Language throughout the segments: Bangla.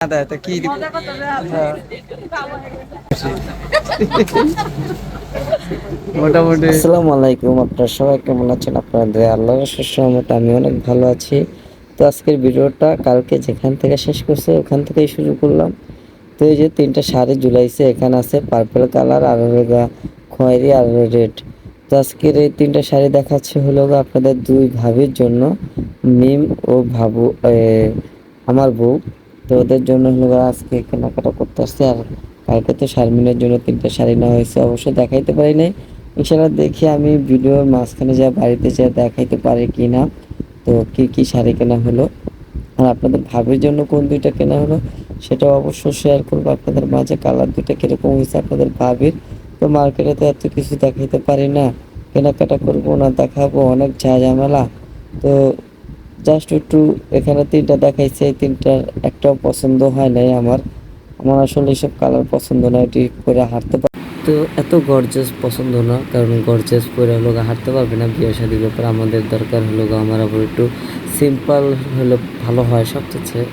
দাদা কি হ্যাঁ। মোটামুটি। আসসালামু আলাইকুম আপনারা সবাই কেমন আছেন? আপনাদের আল্লাহর সহমত আমি অনেক ভালো আছি। তো আজকের ভিডিওটা কালকে যেখান থেকে শেষ করছে ওখান থেকেই শুরু করলাম। তো এই যে তিনটা শাড়ি ঝুলাইছে এখানে আছে পার্পল কালার আর হলো গা খয়েরি আর রেড তো আজকের এই তিনটা শাড়ি দেখাচ্ছে হলো গা আপনাদের দুই ভাবির জন্য মিম ও ভাবু আমার বউ। তো ওদের জন্য হলো আজকে কেনাকাটা করতে আসছে। আর কালকে তো শারমিনের জন্য তিনটা শাড়ি নেওয়া হয়েছে অবশ্যই দেখাইতে পারি নাই। ইনশাল্লাহ দেখি আমি ভিডিওর মাঝখানে যা বাড়িতে যা দেখাইতে পারি কি না তো কী কী শাড়ি কেনা হলো, আর আপনাদের ভাবির জন্য কোন দুইটা কেনা হলো সেটাও অবশ্যই শেয়ার করব। আপনাদের মাঝে কালার দুইটা কীরকম হয়েছে আপনাদের ভাবির, তো মার্কেটে তো এত কিছু দেখাইতে পারি না। কেনাকাটা করব না, দেখাবো, অনেক ঝামেলা। তো জাস্ট একটু এখানে তিনটা দেখাইছে তিনটার একটাও পছন্দ হয় নাই আমার। আমার আসলে এসব কালার পছন্দ না, এটি পরে হাঁটতে পার তো এত গর্জেস পছন্দ না, কারণ গর্জেস পরে হলো হাঁটতে পারবে না বিয়ে শাদির ব্যাপারে। আমাদের দরকার হলো আমার আবার একটু সিম্পল হলে ভালো হয় সবচেয়ে।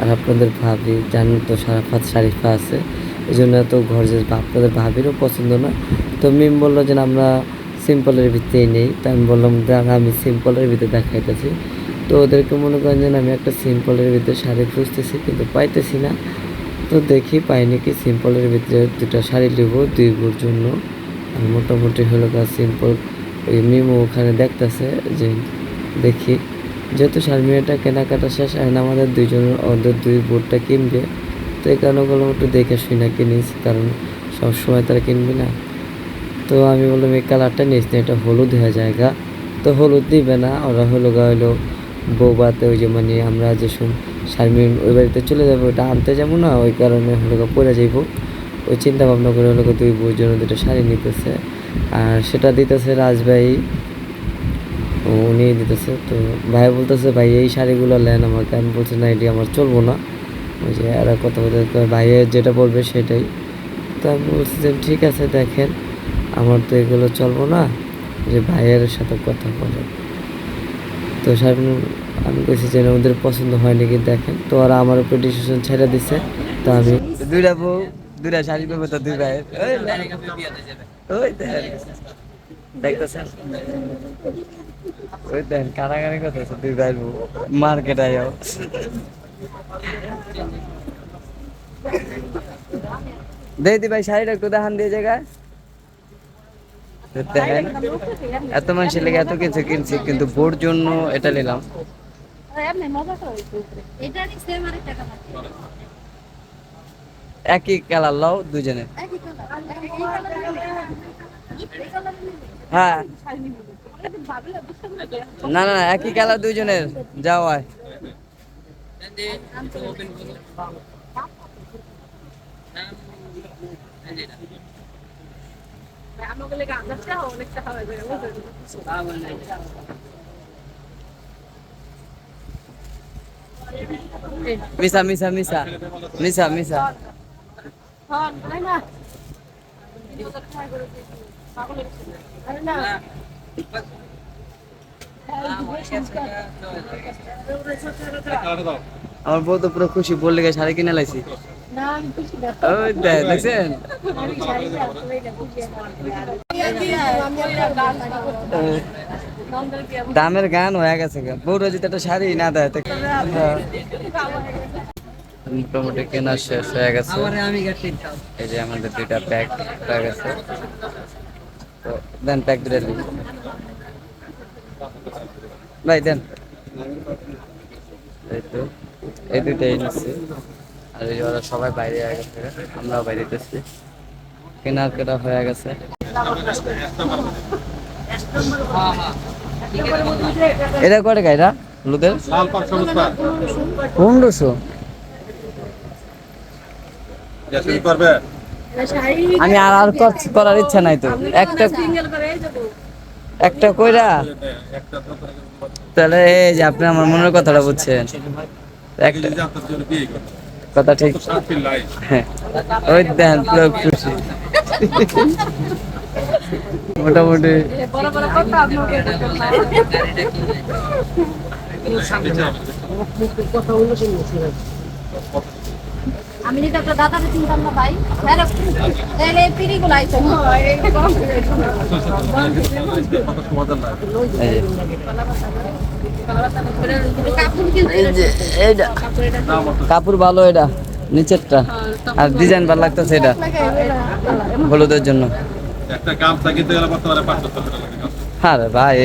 আর আপনাদের ভাবি, জানেন তো সারাফাত শারিফা আছে, এই জন্য এত গর্জেস আপনাদের ভাবিরও পছন্দ না। তো মিম বলল যে আমরা সিম্পলের ভিতরেই নেই। তো আমি বললাম, দাঁড়া, আমি সিম্পলের ভিতরে দেখাইতেছি। তো ওদেরকে মনে করেন যে আমি একটা সিম্পলের ভিতরে শাড়ি খুঁজতেছি, কিন্তু পাইতেছি না। তো দেখি পাই নাকি সিম্পলের ভিতরে দুটা শাড়ি নেব দুই বোর জন্য। আর মোটামুটি হলো গা সিম্পল। ওই মিমো ওখানে দেখতেছে যে দেখি, যেহেতু শারমিনাটা কেনাকাটা শেষ এখন আমাদের দুইজনের ওদের দুই বোর্ডটা কিনবে। তো এই কারণে বললাম একটু দেখে শুই না কিনিস কারণ সবসময় তারা কিনবি না। তো আমি বললাম, এই কালারটা নিস না, এটা হলুদ হয়ে জায়গা তো হলুদ দিবে না, ওরা হলো গা হলো বৌবাতে ওই যে মানে আমরা যে শারমিন ওই বাড়িতে চলে যাব, ওটা আনতে যাব না? ওই কারণে হলো পরে যাইবো। ওই চিন্তা ভাবনা করে হলো দুই বউর জন্য দুটো শাড়ি নিতেছে। আর সেটা দিতেছে রাজভাই উনি দিতেছে। তো ভাই বলতেছে, ভাই, এই শাড়িগুলো নেন আমাকে। আমি বলছি, না, এটি আমার চলবো না। ওই যে এরা কথা বলতে ভাইয়ের যেটা বলবে সেটাই। তো আমি বলছি যে, ঠিক আছে, দেখেন। আমার তো এগুলো চলবো না। যে ভাইয়ের সাথে কথা বলে। তো শারমিন আমি বলছি যে ওদের পছন্দ হয় নাকি দেখেন। তো ওরা আমার উপর ডিসিশন ছেড়ে দিছে তো আমি দুইটা বউ দুইটা শাড়ি পাবো তো দুই ভাই ওই ওই দেখেন। দেখতেছেন? ওই দেখেন কারাগারি করতেছে দুই ভাই বউ। মার্কেট আয়ো দেই দি ভাই শাড়িটা একটু দেখান দিয়ে জায়গায়। দেখেন, এত মানুষের লেগে এত কিছু কিনছি, কিন্তু বোর জন্য এটা নিলাম। একই কালার, লাও দুজনে একই কালার একই কালার এই কালার হ্যাঁ। না না একই কালার দুইজনের যাও আয় আমাকে লেগে আন্দাজটা অনেকটা হবে মিসা মিসা মিসা মিসা মিসা হ্যাঁ না। না। আমার বউ তো পুরো খুশি বললে শাড়ি কিনে লাইছি। দামের গান হয়ে গেছে। বউরা যদি একটা শাড়ি না দেয়। মোটামুটি কেনা শেষ হয়ে গেছে। এই যে আমাদের দুইটা প্যাক হয়ে গেছে। তো দেন প্যাক দুটো ভাই দেন। এই তো এই দুইটাই নিচ্ছি। আর সবাই বাইরে গেছে। আমরাও বাইরে কেনার কেনা হয়ে গেছে। এটা করে গাইরা হলুদের পনেরোশো। আমি আর আর কর- করার ইচ্ছা নাই তো। একটা একটা কইরা? তাহলে এই যে আপনি আমার মনের কথাটা বুঝছেন। একটা কথা ঠিক। হ্যাঁ। ওই দেন মোটামুটি। কথা আমি যদি একটা দাদাকে চিনতাম না ভাই হ্যাঁ তাহলে এই পিড়িগুলো আইতো। কাপড় ভালো এটা নিচেরটা। আর ডিজাইন ভালো লাগতেছে এটা হলুদের জন্য। একটা গামছা কিনতে গেলে বর্তমানে পাঁচশো টাকা লাগে। গামছা। ভাই এ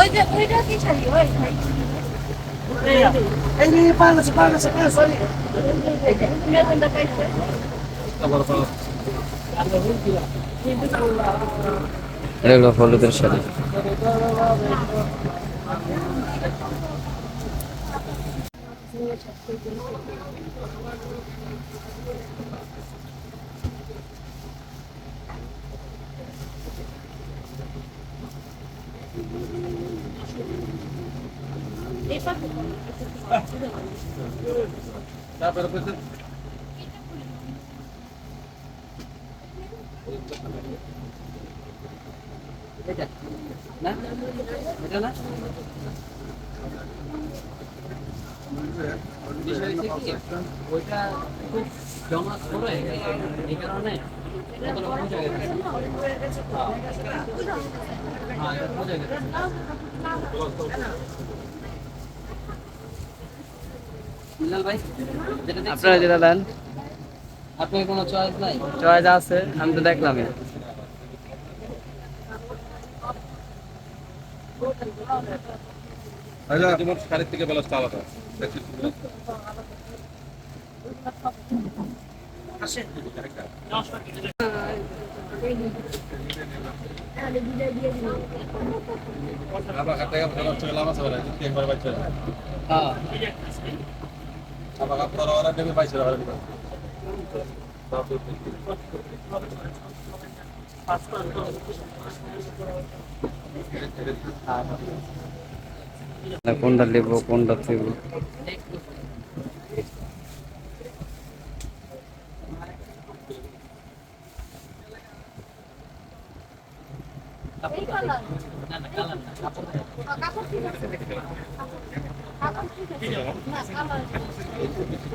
এই যে এই এরকম না? ওইটা কি ছাড়ি ওই ভাই তারপর আবার বলছে, আপনারা যেটা দেন। আপনার কোনো চয়েস নাই? চয়েস আছে আমি তো দেখলামই। আচ্ছা, শাড়ির থেকে ব্লাউজটা আলাদা। আবার একবার বাচ্চা হয়। কোনটা নেব কোনটা কাপড় ঠিক আছে কাপড় ঠিক আছে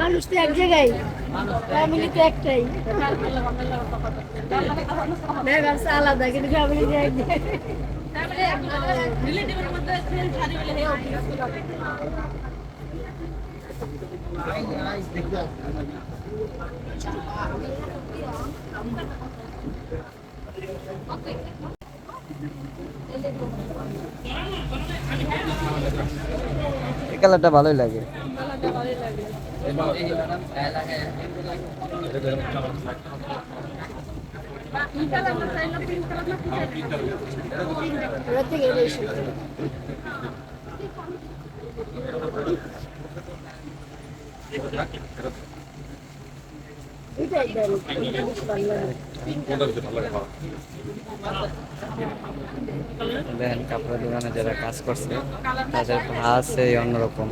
মানুষ তো এক জায়গায় ফ্যামিলি তো একটাই ব্যবসা আলাদা কিন্তু ফ্যামিলি তো এক জায়গায় রিলেটিভের মধ্যে শাড়ি হলে এই কালারটা ভালোই লাগে Gracias. দেখেন কাপড়ের দোকানে যারা কাজ করছে তাদের এই অন্যরকম।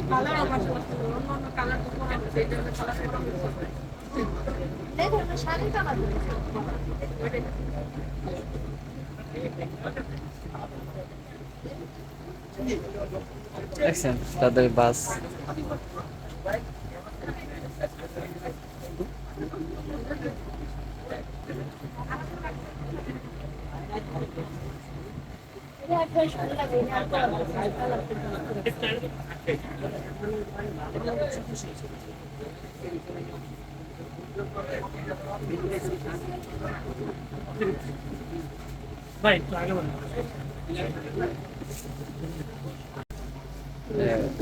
দেখছেন তাদের বাস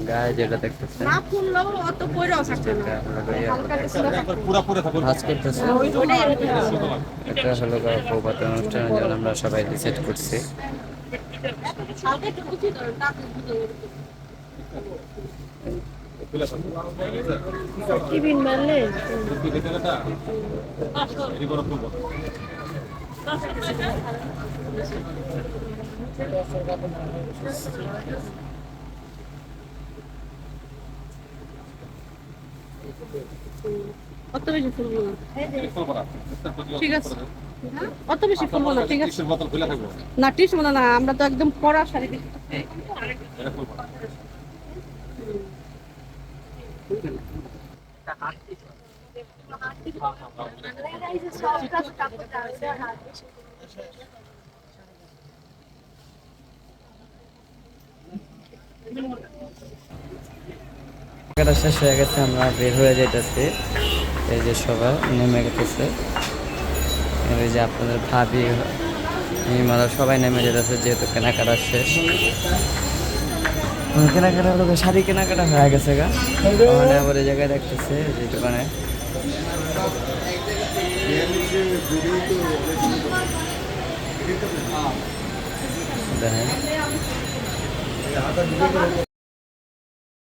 গায়ে যেটা দেখতেছেন না ফুললেও অত পয়রাও থাকবে না। এটা হলো গিয়ে হালকা কিছু একবার পুরা পুরে থাকো ভাজ করতেছে। ওইটাই আর কি। এটা হলো গিয়ে অনুষ্ঠানের জন্য আমরা সবাই ডিসাইড করছি। বেশি করব না ঠিক আছে। অত বেশি ফুলবো না ঠিক আছে? না টিস মনে না আমরা তো একদম পড়া শাড়ি খুলবো শেষ হয়ে গেছে আমরা বের হয়ে যাইতেছি। এই যে সবাই নেমে গেতেছে এই যে আপনাদের ভাবি হিমালয় সবাই নেমে যেতেছে যেহেতু কেনাকাটা শেষ। কেনাকাটা লোক শাড়ি কেনাকাটা হয়ে গেছে গা। ওখানে আবার এই জায়গায় দেখতেছে যে দোকানে। দেখেন।